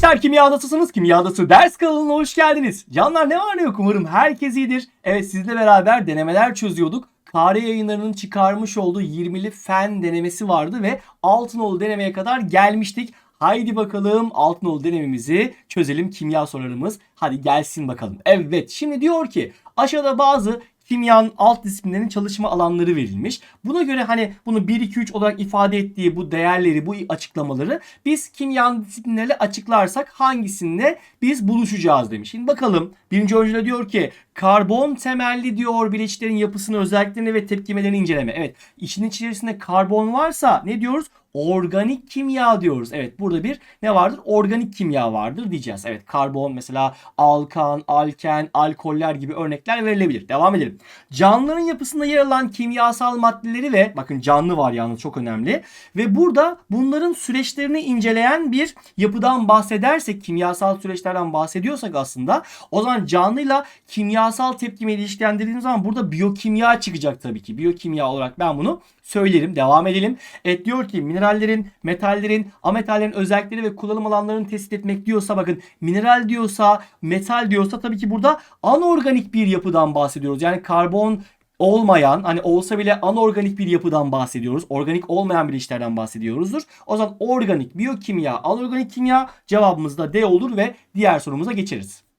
Gençler kimyadasısınız. Kimyadası ders kanalına hoş geldiniz. Canlar ne var ne yok umarım herkes iyidir. Evet sizle beraber denemeler çözüyorduk. Kare yayınlarının çıkarmış olduğu 20'li fen denemesi vardı ve Altınoğlu denemeye kadar gelmiştik. Haydi bakalım Altınoğlu denememizi çözelim kimya sorularımız. Hadi gelsin bakalım. Evet şimdi diyor ki aşağıda bazı kimyanın alt disiplinlerinin çalışma alanları verilmiş. Buna göre hani bunu 1 2 3 olarak ifade ettiği bu değerleri, bu açıklamaları biz kimyanın disiplinleriyle açıklarsak hangisinde biz buluşacağız demiş. Şimdi bakalım birinci öncüde diyor ki karbon temelli diyor bileşiklerin yapısını, özelliklerini ve tepkimelerini inceleme. Evet, işin içerisinde karbon varsa ne diyoruz? organik kimya diyoruz. Evet burada bir ne vardır? Organik kimya vardır diyeceğiz. Evet karbon mesela alkan, alken, alkoller gibi örnekler verilebilir. Devam edelim. Canlıların yapısında yer alan kimyasal maddeleri ve bakın canlı var yalnız çok önemli. Ve burada bunların süreçlerini inceleyen bir yapıdan bahsedersek kimyasal süreçlerden bahsediyorsak aslında o zaman canlıyla kimyasal tepkime ilişkilendirdiğimiz zaman burada biyokimya çıkacak tabii ki. Biyokimya olarak ben bunu söylerim. Devam edelim. Evet diyor ki minerallerin, metallerin, ametallerin özellikleri ve kullanım alanlarını tespit etmek diyorsa bakın mineral diyorsa, metal diyorsa tabii ki burada anorganik bir yapıdan bahsediyoruz. Yani karbon olmayan hani olsa bile anorganik bir yapıdan bahsediyoruz. Organik olmayan bir işlerden bahsediyoruzdur. O zaman organik, biyokimya, anorganik kimya cevabımız da D olur ve diğer sorumuza geçeriz.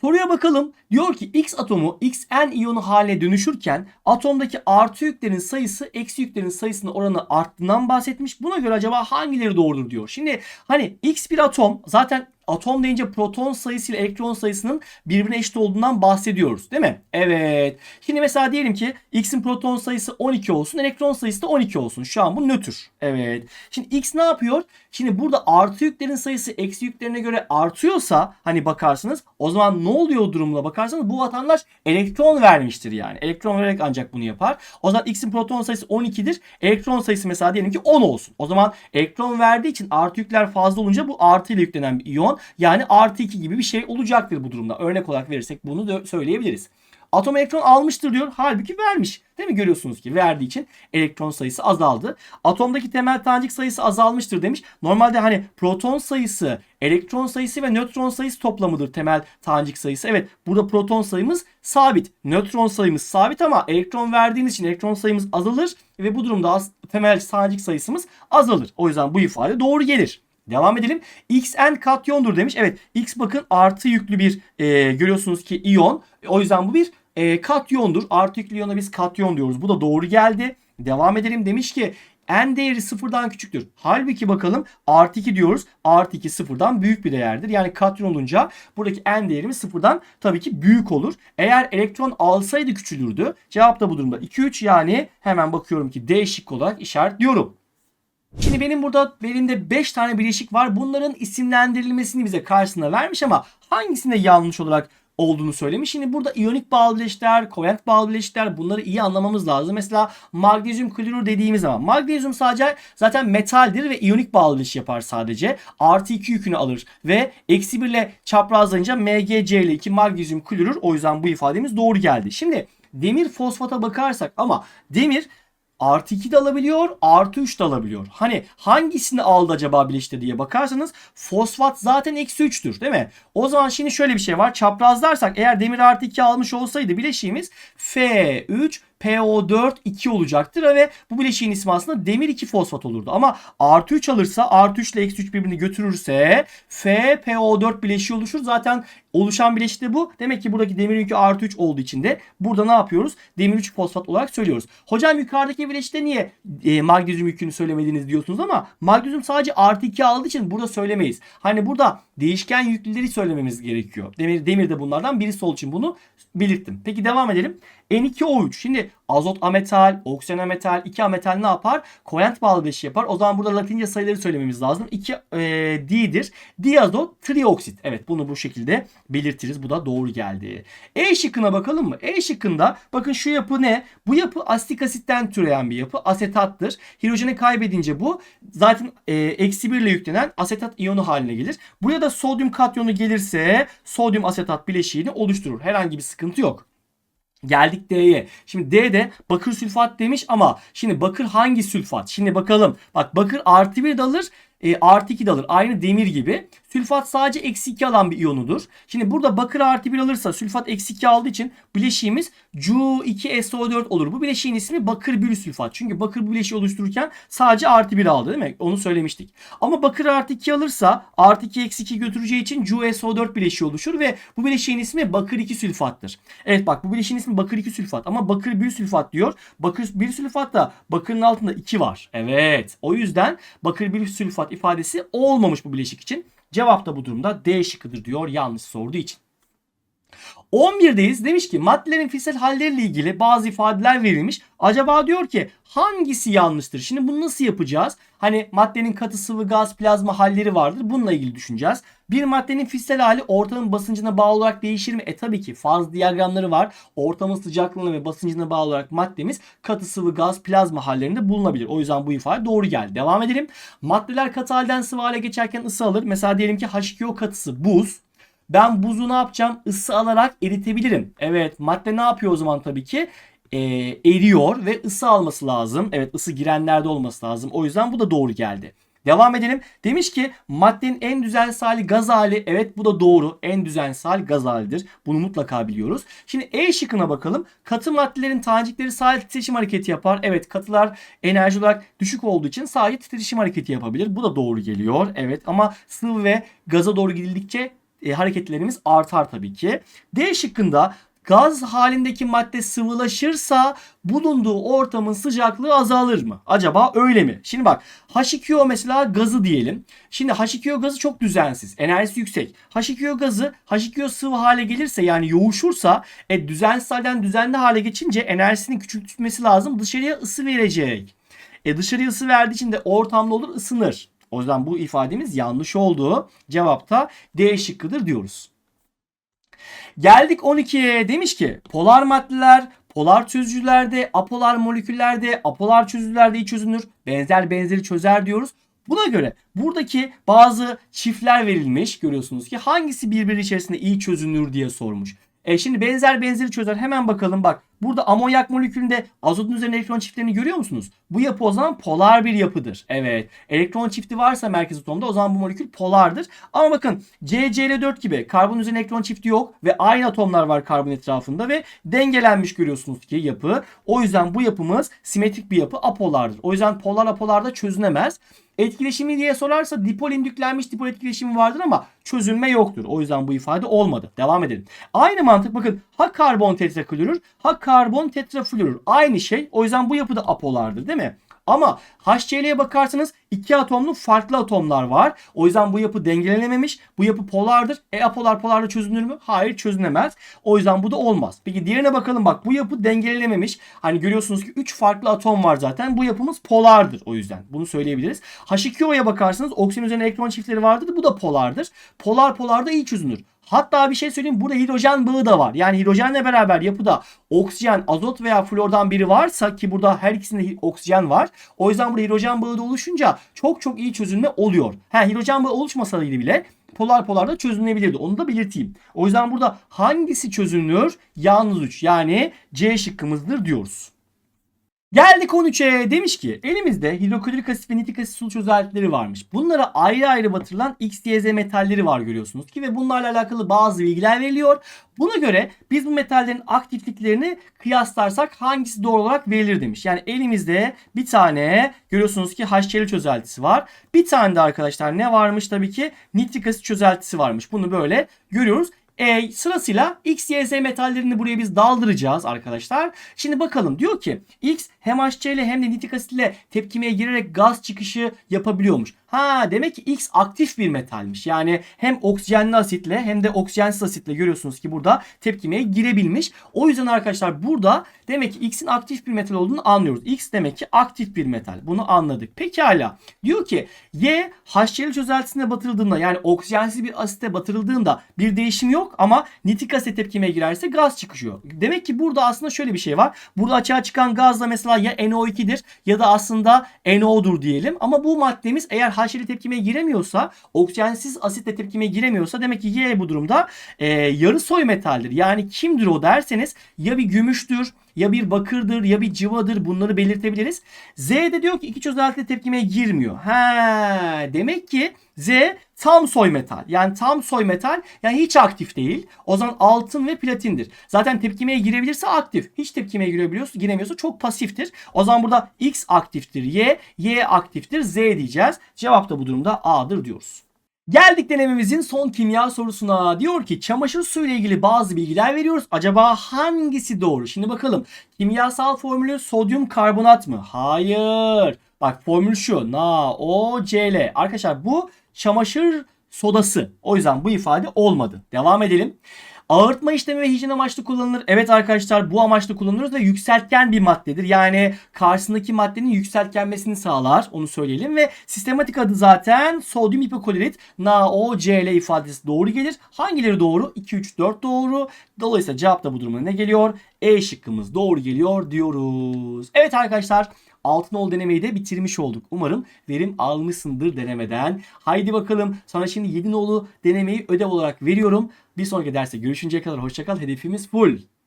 Soruya bakalım. Diyor ki X atomu Xn iyonu haline dönüşürken atomdaki artı yüklerin sayısı eksi yüklerin sayısının oranı arttığından bahsetmiş. Buna göre acaba hangileri doğrudur diyor. Şimdi hani X bir atom zaten atom deyince proton sayısı ile elektron sayısının birbirine eşit olduğundan bahsediyoruz değil mi? Evet. Şimdi mesela diyelim ki X'in proton sayısı 12 olsun, elektron sayısı da 12 olsun. Şu an bu nötr. Evet. Şimdi X ne yapıyor? Şimdi burada artı yüklerin sayısı eksi yüklerine göre artıyorsa hani bakarsınız o zaman ne oluyor o durumla bakarsanız bu vatandaş elektron vermiştir yani. Elektron vererek ancak bunu yapar. O zaman X'in proton sayısı 12'dir. Elektron sayısı mesela diyelim ki 10 olsun. O zaman elektron verdiği için artı yükler fazla olunca bu artı ile yüklenen bir iyon yani artı 2 gibi bir şey olacaktır bu durumda. Örnek olarak verirsek bunu da söyleyebiliriz. Atom elektron almıştır diyor. Halbuki vermiş. Değil mi? Görüyorsunuz ki verdiği için elektron sayısı azaldı. Atomdaki temel tanecik sayısı azalmıştır demiş. Normalde hani proton sayısı, elektron sayısı ve nötron sayısı toplamıdır temel tanecik sayısı. Evet burada proton sayımız sabit. Nötron sayımız sabit ama elektron verdiğimiz için elektron sayımız azalır ve bu durumda temel tanecik sayısımız azalır. O yüzden bu ifade doğru gelir. Devam edelim. Xn katyondur demiş. Evet X bakın artı yüklü bir e, görüyorsunuz ki iyon. O yüzden bu bir e, katyondur. Artı yüklü iyona biz katyon diyoruz. Bu da doğru geldi. Devam edelim demiş ki n değeri sıfırdan küçüktür. Halbuki bakalım artı 2 diyoruz. Artı 2 sıfırdan büyük bir değerdir. Yani katyon olunca buradaki n değerimiz sıfırdan tabii ki büyük olur. Eğer elektron alsaydı küçülürdü. Cevap da bu durumda 2 3 yani hemen bakıyorum ki D şık olarak işaretliyorum. Şimdi benim burada elimde 5 tane bileşik var. Bunların isimlendirilmesini bize karşısına vermiş ama hangisinde yanlış olarak olduğunu söylemiş. Şimdi burada iyonik bağlı bileşikler, kovalent bağlı bileşikler bunları iyi anlamamız lazım. Mesela magnezyum klorür dediğimiz zaman magnezyum sadece zaten metaldir ve iyonik bağlı bileşik yapar sadece. Artı 2 yükünü alır ve eksi 1 ile çaprazlayınca MgC ile 2 magnezyum klorür o yüzden bu ifademiz doğru geldi. Şimdi demir fosfata bakarsak ama demir artı 2 de alabiliyor, artı 3 de alabiliyor. Hani hangisini aldı acaba bileşte diye bakarsanız fosfat zaten eksi 3'tür değil mi? O zaman şimdi şöyle bir şey var. Çaprazlarsak eğer demir artı 2 almış olsaydı bileşiğimiz F3 PO4 2 olacaktır ve bu bileşiğin ismi aslında demir 2 fosfat olurdu. Ama artı 3 alırsa artı 3 ile eksi 3 birbirini götürürse FPO4 bileşiği oluşur. Zaten oluşan bileşik de bu. Demek ki buradaki demir yükü artı 3 olduğu için de burada ne yapıyoruz? Demir 3 fosfat olarak söylüyoruz. Hocam yukarıdaki bileşikte niye e, magnezyum yükünü söylemediniz diyorsunuz ama magnezyum sadece artı 2 aldığı için burada söylemeyiz. Hani burada değişken yüklüleri söylememiz gerekiyor. Demir, demir de bunlardan birisi olduğu için bunu belirttim. Peki devam edelim. N2O3. Şimdi azot ametal, oksijen ametal, 2 ametal ne yapar? Kovalent bağlı bileşik yapar. O zaman burada latince sayıları söylememiz lazım. 2 e, D'dir. Diazot trioksit. Evet bunu bu şekilde belirtiriz. Bu da doğru geldi. E şıkkına bakalım mı? E şıkkında bakın şu yapı ne? Bu yapı astik asitten türeyen bir yapı. Asetattır. Hidrojeni kaybedince bu zaten e, eksi 1 ile yüklenen asetat iyonu haline gelir. Buraya da sodyum katyonu gelirse sodyum asetat bileşiğini oluşturur. Herhangi bir sıkıntı yok. Geldik D'ye. Şimdi D'de bakır sülfat demiş ama şimdi bakır hangi sülfat? Şimdi bakalım. Bak bakır artı bir de alır. e, artı 2 de alır. Aynı demir gibi. Sülfat sadece eksi 2 alan bir iyonudur. Şimdi burada bakır artı 1 alırsa sülfat eksi 2 aldığı için bileşiğimiz Cu2SO4 olur. Bu bileşiğin ismi bakır bir sülfat. Çünkü bakır bu bileşiği oluştururken sadece artı 1 aldı değil mi? Onu söylemiştik. Ama bakır artı 2 alırsa artı 2 eksi 2 götüreceği için CuSO4 bileşiği oluşur ve bu bileşiğin ismi bakır 2 sülfattır. Evet bak bu bileşiğin ismi bakır 2 sülfat ama bakır 1 sülfat diyor. Bakır 1 sülfat da bakırın altında 2 var. Evet. O yüzden bakır 1 sülfat ifadesi olmamış bu bileşik için. Cevap da bu durumda D şıkkıdır diyor yanlış sorduğu için. 11'deyiz. Demiş ki maddelerin fiziksel halleriyle ilgili bazı ifadeler verilmiş. Acaba diyor ki hangisi yanlıştır? Şimdi bunu nasıl yapacağız? Hani maddenin katı sıvı gaz plazma halleri vardır. Bununla ilgili düşüneceğiz. Bir maddenin fiziksel hali ortamın basıncına bağlı olarak değişir mi? E tabii ki faz diyagramları var. Ortamın sıcaklığına ve basıncına bağlı olarak maddemiz katı sıvı gaz plazma hallerinde bulunabilir. O yüzden bu ifade doğru geldi. Devam edelim. Maddeler katı halden sıvı hale geçerken ısı alır. Mesela diyelim ki H2O katısı buz. Ben buzu ne yapacağım? Isı alarak eritebilirim. Evet madde ne yapıyor o zaman tabii ki? Ee, eriyor ve ısı alması lazım. Evet ısı girenlerde olması lazım. O yüzden bu da doğru geldi. Devam edelim. Demiş ki maddenin en düzensiz hali gaz hali. Evet bu da doğru. En düzensiz hali gaz halidir. Bunu mutlaka biliyoruz. Şimdi E şıkkına bakalım. Katı maddelerin tanecikleri sadece titreşim hareketi yapar. Evet katılar enerji olarak düşük olduğu için sadece titreşim hareketi yapabilir. Bu da doğru geliyor. Evet ama sıvı ve gaza doğru gidildikçe e, hareketlerimiz artar tabii ki. D şıkkında gaz halindeki madde sıvılaşırsa bulunduğu ortamın sıcaklığı azalır mı? Acaba öyle mi? Şimdi bak H2O mesela gazı diyelim. Şimdi H2O gazı çok düzensiz. Enerjisi yüksek. H2O gazı H2O sıvı hale gelirse yani yoğuşursa e, düzensiz halden düzenli hale geçince enerjisini küçültmesi lazım. Dışarıya ısı verecek. E, dışarıya ısı verdiği için de ortamda olur ısınır. O yüzden bu ifademiz yanlış oldu. Cevapta D şıkkıdır diyoruz. Geldik 12'ye demiş ki polar maddeler polar çözücülerde, apolar moleküllerde, apolar çözücülerde iyi çözünür. Benzer benzeri çözer diyoruz. Buna göre buradaki bazı çiftler verilmiş görüyorsunuz ki hangisi birbiri içerisinde iyi çözünür diye sormuş. E şimdi benzer benzeri çözer. Hemen bakalım bak. Burada amonyak molekülünde azotun üzerine elektron çiftlerini görüyor musunuz? Bu yapı o zaman polar bir yapıdır. Evet. Elektron çifti varsa merkez atomda o zaman bu molekül polardır. Ama bakın CCl4 gibi karbon üzerine elektron çifti yok ve aynı atomlar var karbon etrafında ve dengelenmiş görüyorsunuz ki yapı. O yüzden bu yapımız simetrik bir yapı apolardır. O yüzden polar apolarda çözünemez. Etkileşimi diye sorarsa dipol indüklenmiş dipol etkileşimi vardır ama çözülme yoktur. O yüzden bu ifade olmadı. Devam edelim. Aynı mantık bakın ha karbon tetraklorür ha karbon tetrafluorür. Aynı şey. O yüzden bu yapı da apolardır değil mi? Ama HCl'ye bakarsanız iki atomlu farklı atomlar var. O yüzden bu yapı dengelenememiş. Bu yapı polardır. E apolar polarla çözünür mü? Hayır çözünemez. O yüzden bu da olmaz. Peki diğerine bakalım bak bu yapı dengelenememiş. Hani görüyorsunuz ki 3 farklı atom var zaten. Bu yapımız polardır o yüzden. Bunu söyleyebiliriz. H2O'ya bakarsanız oksijen üzerine elektron çiftleri vardır. Bu da polardır. Polar polar da iyi çözünür. Hatta bir şey söyleyeyim burada hidrojen bağı da var. Yani hidrojenle beraber yapıda oksijen, azot veya flordan biri varsa ki burada her ikisinde oksijen var. O yüzden burada hidrojen bağı da oluşunca çok çok iyi çözünme oluyor. Ha hidrojen bağı oluşmasaydı bile polar polar çözünebilirdi. Onu da belirteyim. O yüzden burada hangisi çözünür? Yalnız 3 yani C şıkkımızdır diyoruz. Geldik 13'e demiş ki elimizde hidroklorik asit ve nitrik asit sulu çözeltileri varmış. Bunlara ayrı ayrı batırılan X, Y, Z metalleri var görüyorsunuz ki ve bunlarla alakalı bazı bilgiler veriliyor. Buna göre biz bu metallerin aktifliklerini kıyaslarsak hangisi doğru olarak verilir demiş. Yani elimizde bir tane görüyorsunuz ki HCl çözeltisi var. Bir tane de arkadaşlar ne varmış tabii ki nitrik asit çözeltisi varmış. Bunu böyle görüyoruz. E, sırasıyla X, Y, Z metallerini buraya biz daldıracağız arkadaşlar. Şimdi bakalım diyor ki X hem HCl hem de nitrik asit ile tepkimeye girerek gaz çıkışı yapabiliyormuş. Ha demek ki X aktif bir metalmiş. Yani hem oksijenli asitle hem de oksijensiz asitle görüyorsunuz ki burada tepkimeye girebilmiş. O yüzden arkadaşlar burada demek ki X'in aktif bir metal olduğunu anlıyoruz. X demek ki aktif bir metal. Bunu anladık. Pekala. Diyor ki Y HCl çözeltisine batırıldığında yani oksijensiz bir asite batırıldığında bir değişim yok ama nitrik asit tepkimeye girerse gaz çıkıyor. Demek ki burada aslında şöyle bir şey var. Burada açığa çıkan gaz da mesela ya NO2'dir ya da aslında NO'dur diyelim. Ama bu maddemiz eğer HCl tepkimeye giremiyorsa, oksijensiz asitle tepkimeye giremiyorsa demek ki Y bu durumda e, yarı soy metaldir. Yani kimdir o derseniz ya bir gümüştür ya bir bakırdır ya bir cıvadır bunları belirtebiliriz. Z de diyor ki iki çözelti tepkimeye girmiyor. He, demek ki Z tam soy metal. Yani tam soy metal yani hiç aktif değil. O zaman altın ve platindir. Zaten tepkimeye girebilirse aktif. Hiç tepkimeye girebiliyorsa, giremiyorsa çok pasiftir. O zaman burada X aktiftir Y, Y aktiftir Z diyeceğiz. Cevap da bu durumda A'dır diyoruz. Geldik denememizin son kimya sorusuna. Diyor ki çamaşır suyu ile ilgili bazı bilgiler veriyoruz. Acaba hangisi doğru? Şimdi bakalım. Kimyasal formülü sodyum karbonat mı? Hayır. Bak formül şu. NaOCl. Arkadaşlar bu çamaşır sodası. O yüzden bu ifade olmadı. Devam edelim. Ağırtma işlemi ve hijyen amaçlı kullanılır. Evet arkadaşlar bu amaçlı kullanılır ve yükseltgen bir maddedir. Yani karşısındaki maddenin yükseltgenmesini sağlar. Onu söyleyelim ve sistematik adı zaten sodyum hipoklorit NaOCl ifadesi doğru gelir. Hangileri doğru? 2, 3, 4 doğru. Dolayısıyla cevap da bu durumda ne geliyor? E şıkkımız doğru geliyor diyoruz. Evet arkadaşlar Altınol denemeyi de bitirmiş olduk. Umarım verim almışsındır denemeden. Haydi bakalım sana şimdi 7 nolu denemeyi ödev olarak veriyorum. Bir sonraki derste görüşünceye kadar hoşçakal. Hedefimiz full.